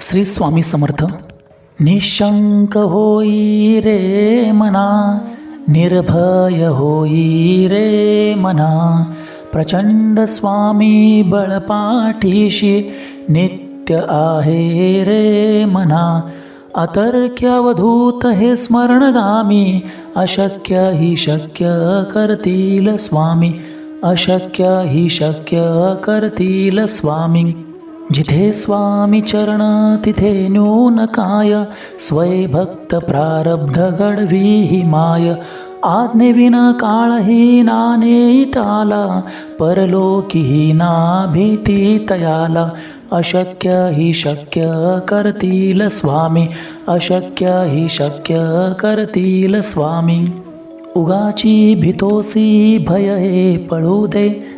श्री स्वामी समर्थ. निशंक होई रे मना निर्भय होई रे मना प्रचंड स्वामी बळपाठीशी नित्य आहे रे मना. अतर्क्यावधूत हे स्मरणगामी अशक्य ही शक्य करतील स्वामी अशक्य ही शक्य करतील स्वामी. जिथे स्वामी चरण तिथे न्यून काय स्वयं प्रारब्ध घडवी ही माय. आज्ञेविन काळही नाने ताला परलोकी ना भीती तयाला. अशक्य ही शक्य करतील स्वामी अशक्य ही शक्य करतील स्वामी. उगाची भितोसी भय हे पळू दे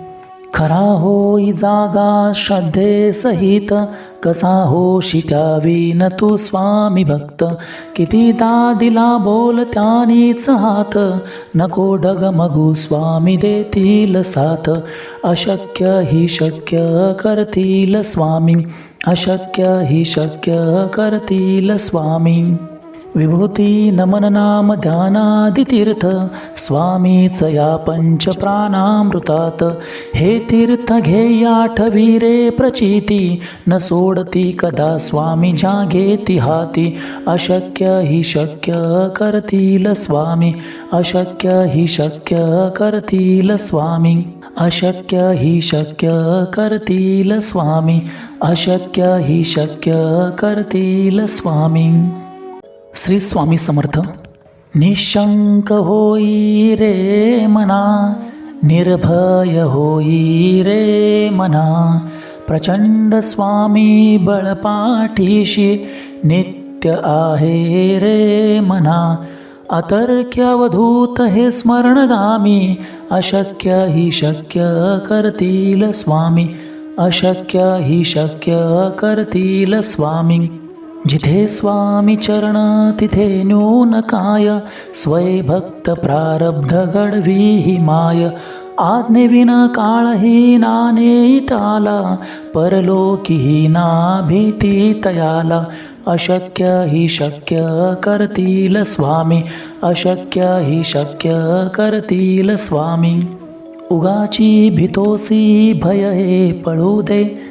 खरा होई जागा श्रद्धे सहित कसा होशी त्यावीन तू स्वामी भक्त. कितीदा दिला बोल त्यानीच हात नको डगमगू स्वामी देतील साथ. अशक्य ही शक्य करतील स्वामी अशक्य ही शक्य करतील स्वामी. विभूती नमन नाम ध्यानादितीर्थ स्वामीच या पंच प्राणामृतात। हे तीर्थ घे आठवी रे प्रचिती न सोडती कदा स्वामी जागेती हाती अशक्य ही शक्य करतील स्वामी अशक्य ही शक्य करतील स्वामी। अशक्य ही शक्य करतील स्वामी अशक्य ही शक्य करतील स्वामी। श्री स्वामी समर्थ. निशंक होई रे मना निर्भय होई रे मना प्रचंड स्वामी बळपाठीशी नित्य आहे रे मना. अतर्क्यवधूत हे स्मरणगामी अशक्य ही शक्य करतील स्वामी अशक्य ही शक्य करतील स्वामी. जिथे स्वामी चरण तिथे न्यून काय स्वयं प्रारब्ध घडवी ही माय. आज्ञेविन काळही नाने ताला परलोकी ना भीती तयाला. अशक्य ही शक्य करतील स्वामी अशक्य ही शक्य करतील स्वामी. उगाची भितोसी भय हे पळू दे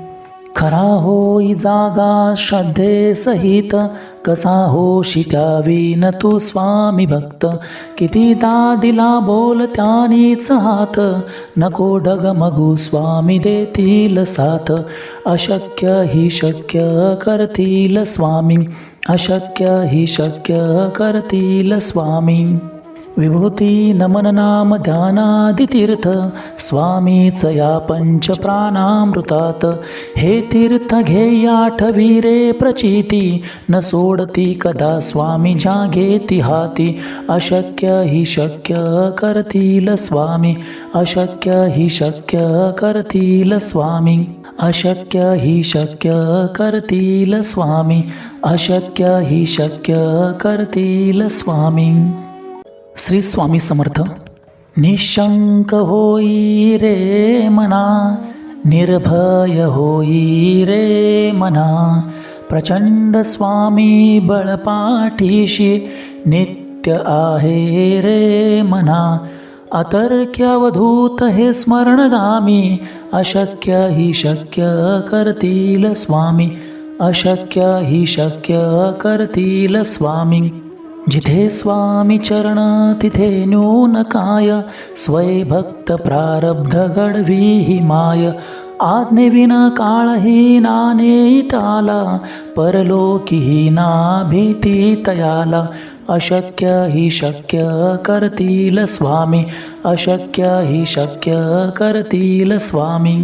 खरा होई जागा श्रद्धे सहित कसा होशी त्यावीन तू स्वामी भक्त. कितीदा दिला बोल त्यानीच हात नको डगमगू स्वामी देतील साथ. अशक्य ही शक्य करतील स्वामी अशक्य ही शक्य करतील स्वामी. विभूती नमन नाम ध्यानादितीर्थ स्वामीच या पंच प्राणामृतात। हे तीर्थ घे आठवी रे प्रचिती न सोडती कदा स्वामी जागेती हाती अशक्य ही शक्य करतील स्वामी अशक्य ही शक्य करतील स्वामी। अशक्य ही शक्य करतील स्वामी अशक्य ही शक्य करतील स्वामी। श्री स्वामी समर्थ. निशंक होई रे मना निर्भय होई रे मना प्रचंड स्वामी बळपाठीशी नित्य आहे रे मना अतर्क्यवधूत हे स्मरणगामी अशक्य ही शक्य करतील स्वामी अशक्य ही शक्य करतील स्वामी. जिथे स्वामी चरण तिथे न्यून काय स्वयं प्रारब्ध घडवी ही माय. आज्ञेविन काळही नाने ताला परलोकी ना भीती तयाला. अशक्य ही शक्य करतील स्वामी अशक्य ही शक्य करतील स्वामी.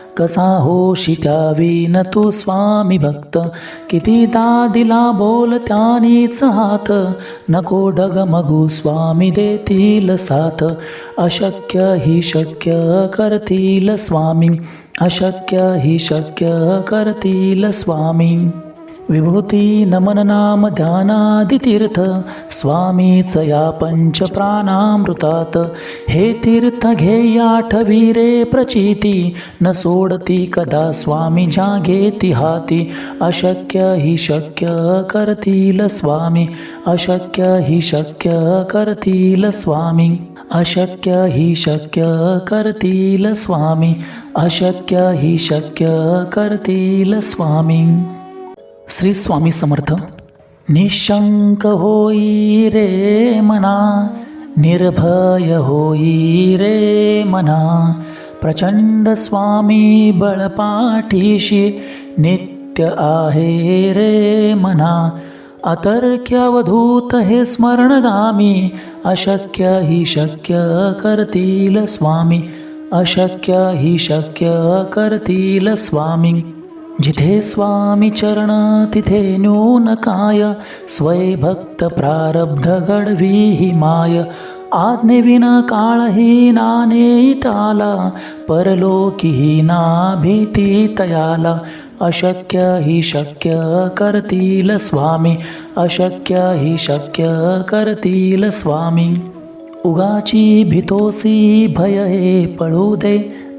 कसा होशी त्यावीन तू स्वामी भक्त. कितीदा दिला बोल त्यानीच हात. नको डगमगू स्वामी देतील साथ. अशक्य ही शक्य करतील स्वामी. अशक्य ही शक्य करतील स्वामी. विभूती नमन नाम ध्यानादितीर्थ स्वामीच या पंच प्राणामृतात। हे तीर्थ घे प्रचिती न सोडती कदा स्वामी जागेती हाती अशक्य ही शक्य करतील स्वामी अशक्य ही शक्य करतील स्वामी। अशक्य ही शक्य करतील स्वामी अशक्य ही शक्य करतील स्वामी। श्री स्वामी समर्थ निशंक होई रे मना निर्भय होई रे मना प्रचंड स्वामी बळपाठीशी नित्य आहे रे मना अतर्क्यवधूत हे स्मरणगामी अशक्य ही शक्य करतील स्वामी अशक्य ही शक्य करतील स्वामी। जिथे स्वामी चरण तिथे न्यून काय स्वयं प्रारब्ध घडवी ही माय. आज्ञेविन काळही नाने ताला परलोकी ना भीती तयाला. अशक्य ही शक्य करतील स्वामी अशक्य ही शक्य करतील स्वामी. उगाची भितोसी भय हे पळू दे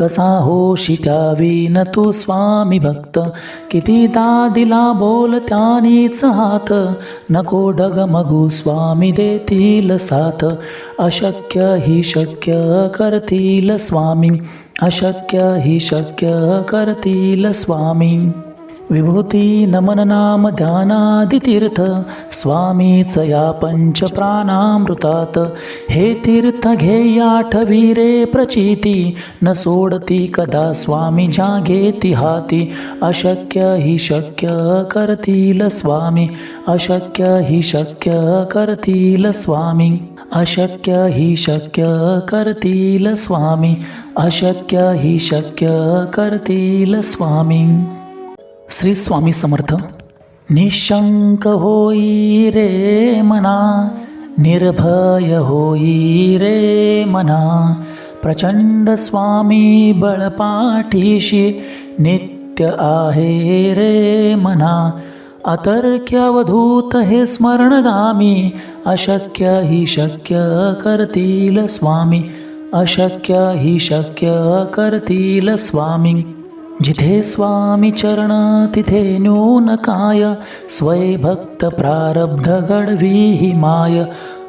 कसा होशी त्यावीन तू स्वामी भक्त? कितीदा दिला बोल त्यानीच हात. नको डगमगू स्वामी देतील साथ. अशक्य ही शक्य करतील स्वामी. अशक्य ही शक्य करतील स्वामी. विभूती नमन नाम ध्यानादितीर्थ स्वामीच या पंच प्राणामृतात हे तीर्थ घे रे प्रचिती न सोडती कदा स्वामी जागेती हाती अशक्य ही शक्य करतील स्वामी अशक्य ही शक्य करतील स्वामी। अशक्य ही शक्य करतील स्वामी अशक्य ही शक्य करतील स्वामी। श्री स्वामी समर्थ. निशंक होई रे मना निर्भय होई रे मना प्रचंड स्वामी बळपाठीशी नित्य आहे रे मना अतर्क्यवधूत हे स्मरणगामी अशक्य ही शक्य करतील स्वामी अशक्य ही शक्य करतील स्वामी. जिथे स्वामी चरण तिथे न्यून काय स्वयं प्रारब्ध घडवी ही माय.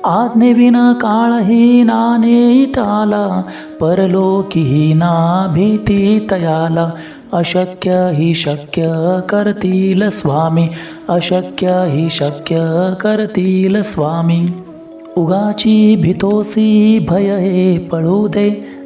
आज्ञेविन काळही नाने ताला परलोकी ना भीती तयाला. अशक्य ही शक्य करतील स्वामी अशक्य ही शक्य करतील स्वामी. उगाची भितोसी भय हे पळू दे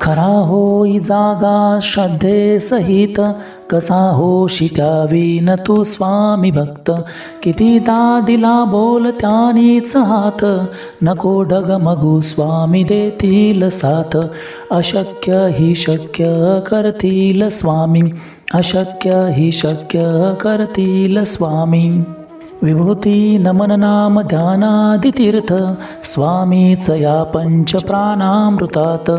खरा होई जागा श्रद्धे सहित कसा होशी त्यावीन तू स्वामी भक्त. कितीदा दिला बोल त्यानीच हात नको डगमगू स्वामी देतील साथ. अशक्य ही शक्य करतील स्वामी अशक्य ही शक्य करतील स्वामी. विभूती नमन नाम ध्यानादितीर्थ स्वामीच या पंच प्राणामृतात।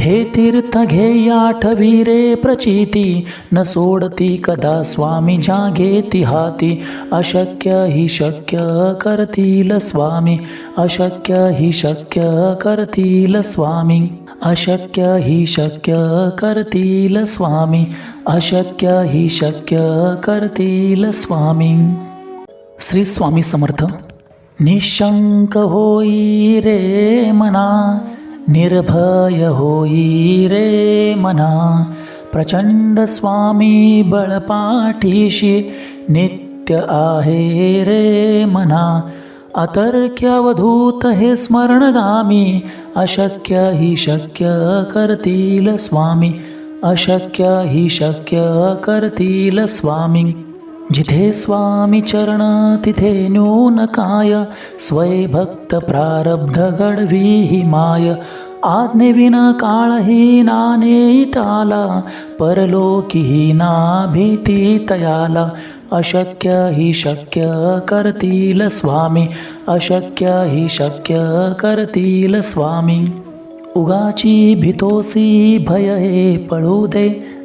हे तीर्थ घे आठवी रे प्रचिती न सोडती कदा स्वामी जागेती हाती अशक्य ही शक्य करतील स्वामी अशक्य ही शक्य करतील स्वामी। अशक्य ही शक्य करतील स्वामी अशक्य ही शक्य करतील स्वामी। श्री स्वामी समर्थ. निशंक होई रे मना निर्भय होई रे मना प्रचंड स्वामी बळपाठीशी नित्य आहे रे मना अतर्क्यावधूत हे स्मरणगामी अशक्य ही शक्य करतील स्वामी अशक्य ही शक्य करतील स्वामी. जिथे स्वामी चरण तिथे न्यून काय स्वयं प्रारब्ध घडवी ही माय. आज्ञेविन काळही नाने ताला परलोकी ना भीती तयाला. अशक्य ही शक्य करतील स्वामी अशक्य ही शक्य करतील स्वामी. उगाची भितोसी भय हे पळू दे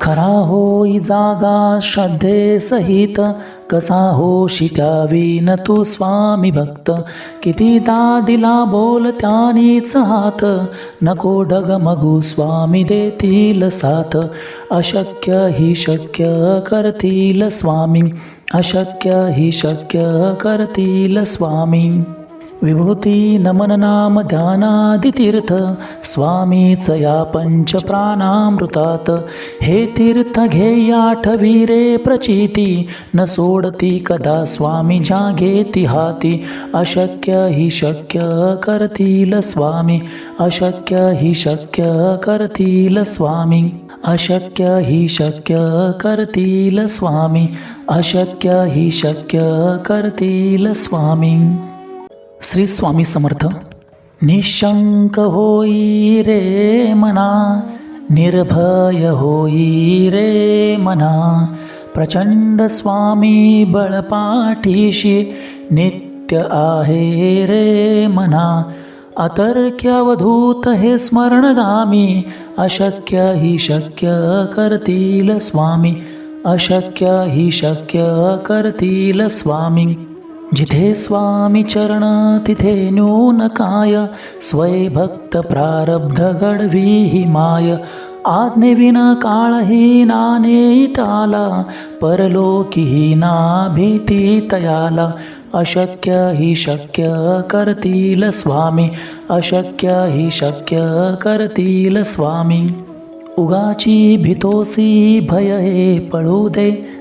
खरा होई जागा श्रद्धे सहित कसा होशी त्यावीन तू स्वामी भक्त. कितीदा दिला बोल त्यानीच हात नको डगमगू स्वामी देतील साथ. अशक्य ही शक्य करतील स्वामी अशक्य ही शक्य करतील स्वामी. विभूती नमन नाम ध्यानादितीर्थ स्वामीच या पंच प्राणामृतात। हे तीर्थ घे आठवी रे प्रचिती न सोडती कदा स्वामी जागेती हाती अशक्य ही शक्य करतील स्वामी अशक्य ही शक्य करतील स्वामी। अशक्य ही शक्य करतील स्वामी अशक्य ही शक्य करतील स्वामी। श्री स्वामी समर्थ. निशंक होई रे मना निर्भय होई रे मना प्रचंड स्वामी बळपाठीशी नित्य आहे रे मना. अतर्क्यवधूत हे स्मरणगामी अशक्य ही शक्य करतील स्वामी अशक्य ही शक्य करतील स्वामी. जिथे स्वामी चरण तिथे न्यून काय? स्वयं प्रारब्ध घडवी ही माय. आज्ञेविन काळही नाने ताला परलोकी ना भीती तयाला. अशक्य ही शक्य करतील स्वामी अशक्य ही शक्य करतील स्वामी. उगाची भितोसी भय हे पळू दे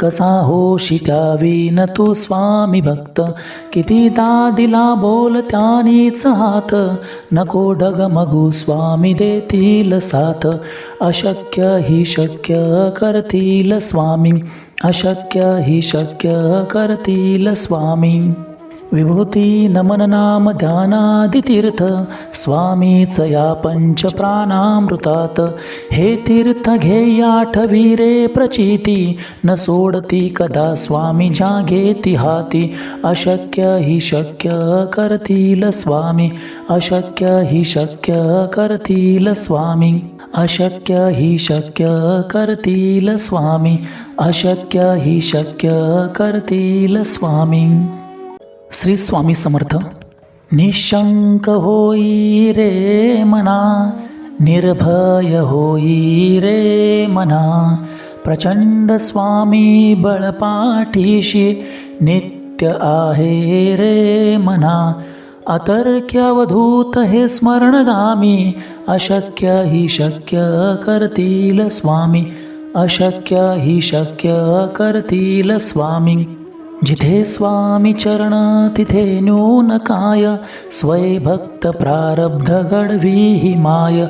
कसा होशी त्यावीन तू स्वामी भक्त? कितीदा दिला बोल त्यानीच हात. नको डगमगू स्वामी देतील साथ. अशक्य ही शक्य करतील स्वामी. अशक्य ही शक्य करतील स्वामी. विभूती नमन नाम ध्यानादितीर्थ स्वामीच या पंच प्राणामृतात। हे तीर्थ घे आठवी रे प्रचिती न सोडती कदा स्वामी जागेती हाती अशक्य ही शक्य करतील स्वामी अशक्य ही शक्य करतील स्वामी। अशक्य ही शक्य करतील स्वामी अशक्य ही शक्य करतील स्वामी। श्री स्वामी समर्थ. निशंक होई रे मना निर्भय होई रे मना प्रचंड स्वामी बळपाठीशी नित्य आहे रे मना अतर्क्यवधूत हे स्मरणगामी अशक्य ही शक्य करतील स्वामी अशक्य ही शक्य करतील स्वामी. जिथे स्वामी चरण तिथे न्यून काय स्वय भक्त प्रारब्ध घडवी ही माय.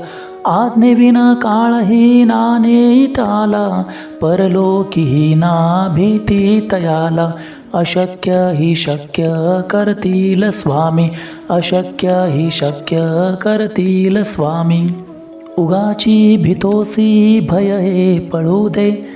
आज्ञेविन काळही नानेताला परलोकी ना भीती तयाला. अशक्य ही शक्य करतील स्वामी अशक्य ही शक्य करतील स्वामी. उगाची भितोसी भय हे पळू दे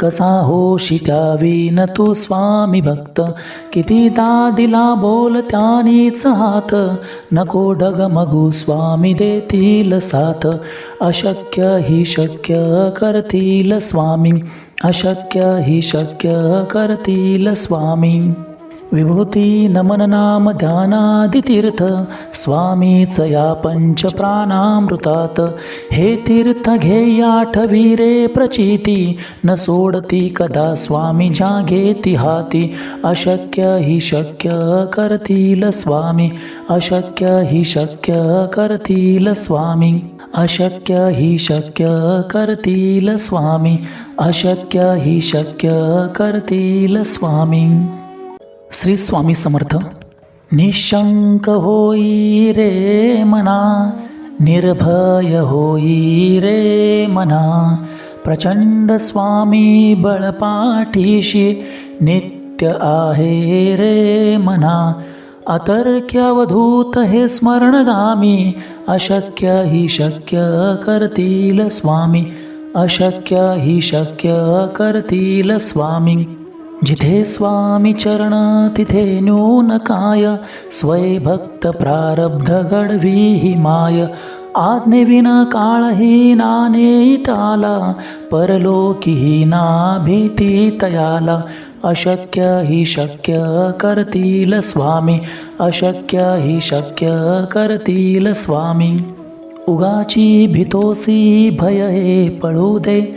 कसा होशी त्यावीन तू स्वामी भक्त. किती दा दिला बोल त्यानीच हात. नको डगमगू स्वामी देतील साथ. अशक्य ही शक्य करतील स्वामी. अशक्य ही शक्य करतील स्वामी. विभूती नमन नाम ध्यानादितीर्थ स्वामीच या पंच प्राणामृतात। हे तीर्थ घे आठवी रे प्रचिती न सोडती कदा स्वामी जागेती हाती अशक्य ही शक्य करतील स्वामी अशक्य ही शक्य करतील स्वामी। अशक्य ही शक्य करतील स्वामी अशक्य ही शक्य करतील स्वामी। श्री स्वामी समर्थ निशंक होई रे मना निर्भय होई रे मना प्रचंड स्वामी बळपाठीशी नित्य आहे रे मना अतर्क्यवधूत हे स्मरणगामी अशक्य ही शक्य करतील स्वामी अशक्य ही शक्य करतील स्वामी। जिथे स्वामी चरण तिथे न्यून काय? स्वय भक्त प्रारब्ध घडवी ही माय आज्ञेविन काळही नानेताला परलोकी ना भीती तयाला. अशक्य ही शक्य करतील स्वामी अशक्य ही शक्य करतील स्वामी. उगाची भितोसी भय हे पळू दे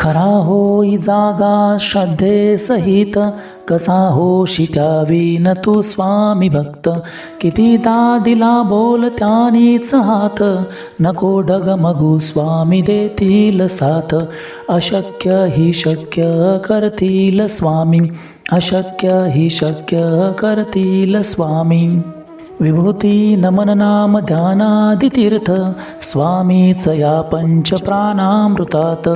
खरा होई जागा श्रद्धे सहित कसा होशी त्यावीन तू स्वामी भक्त. किती दा दिला बोल त्यानीच हात नको डगमगू स्वामी देतील साथ. अशक्य ही शक्य करतील स्वामी अशक्य ही शक्य करतील स्वामी. विभूती नमन नाम ध्यानादितीर्थ स्वामीच या पंच प्राणामृतात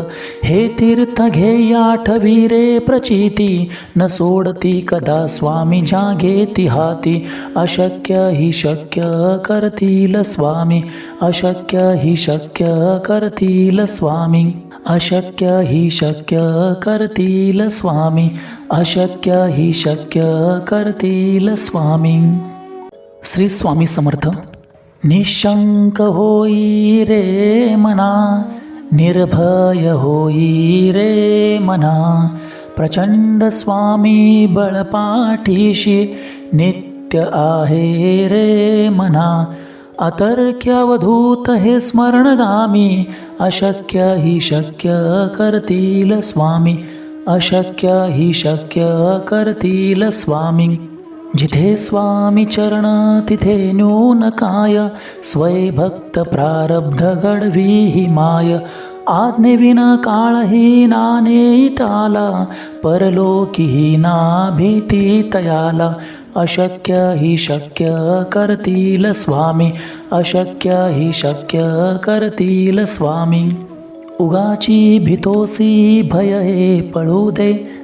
हे तीर्थ घे रे प्रचिती न सोडती कदा स्वामी जागेती हाती अशक्य ही शक्य करतील स्वामी अशक्य ही शक्य करतील स्वामी। अशक्य ही शक्य करतील स्वामी अशक्य ही शक्य करतील स्वामी। श्री स्वामी समर्थ. निशंक होई रे मना निर्भय होई रे मना प्रचंड स्वामी बळपाठीशी नित्य आहे रे मना अतर्क्यवधूत हे स्मरणगामी अशक्य ही शक्य करतील स्वामी अशक्य ही शक्य करतील स्वामी. जिथे स्वामी चरण तिथे न्यून काय स्वय भक्त प्रारब्ध घडवी ही माय. आज्ञेविन काळही नानेताला परलोकी ना भीती तयाला. अशक्य ही शक्य करतील स्वामी अशक्य ही शक्य करतील स्वामी. उगाची भितोसी भय हे पळू दे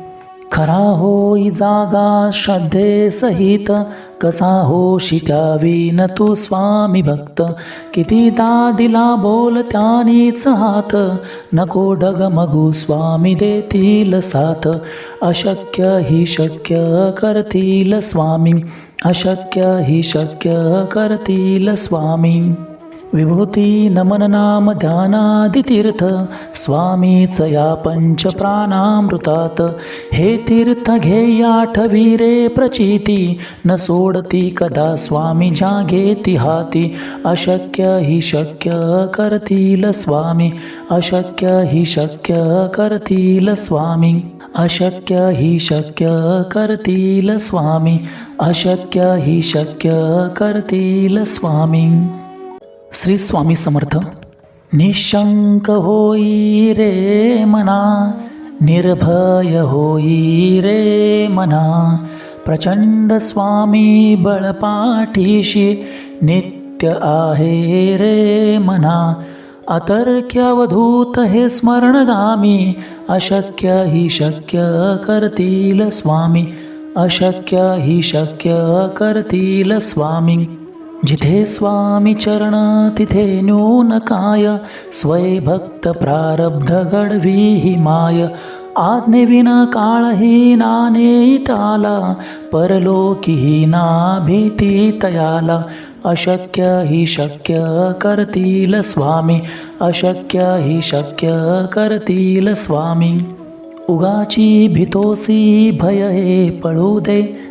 खरा होई जागा श्रद्धे सहित कसा होशी त्यावीन तू स्वामी भक्त. कितीदा दिला बोल त्यानीच हात नको डगमगू स्वामी देतील साथ. अशक्य ही शक्य करतील स्वामी अशक्य ही शक्य करतील स्वामी. विभूती नमन नाम ध्यानादितीर्थ स्वामीच या पंच प्राणामृतात। हे तीर्थ घे आठवी रे प्रचिती न सोडती कदा स्वामी जागेती हाती अशक्य ही शक्य करतील स्वामी अशक्य ही शक्य करतील स्वामी। अशक्य ही शक्य करतील स्वामी अशक्य ही शक्य करतील स्वामी। श्री स्वामी समर्थ. निशंक होई रे मना निर्भय होई रे मना प्रचंड स्वामी बळपाठीशी नित्य आहे रे मना. अतर्क्यावधूत हे स्मरणगामी अशक्य ही शक्य करतील स्वामी अशक्य ही शक्य करतील स्वामी. जिथे स्वामी चरण तिथे न्यून काय स्वयं प्रारब्ध घडवी ही माय. आज्ञेविन काळही नाने ताला परलोकी ना भीती तयाला. अशक्य ही शक्य करतील स्वामी अशक्य ही शक्य करतील स्वामी. उगाची भितोसी भय हे पळू दे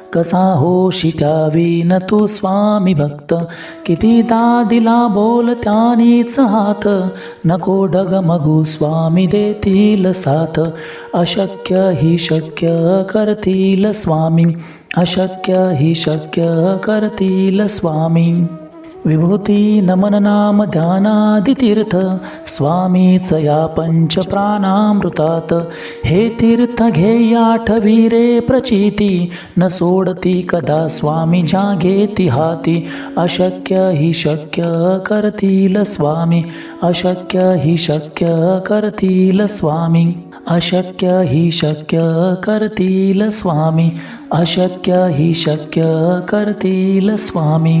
कसा होशी त्यावीन तू स्वामी भक्त? कितीदा दिला बोल त्यानीच हात. नको डगमगू स्वामी देतील साथ. अशक्य ही शक्य करतील स्वामी. अशक्य ही शक्य करतील स्वामी. विभूती नमन नाम ध्यानादितीर्थ स्वामीच या पंच प्राणामृतात। हे तीर्थ घे आठवी रे प्रचिती न सोडती कदा स्वामी जागेती हाती अशक्य ही शक्य करतील स्वामी अशक्य ही शक्य करतील स्वामी। अशक्य ही शक्य करतील स्वामी अशक्य ही शक्य करतील स्वामी।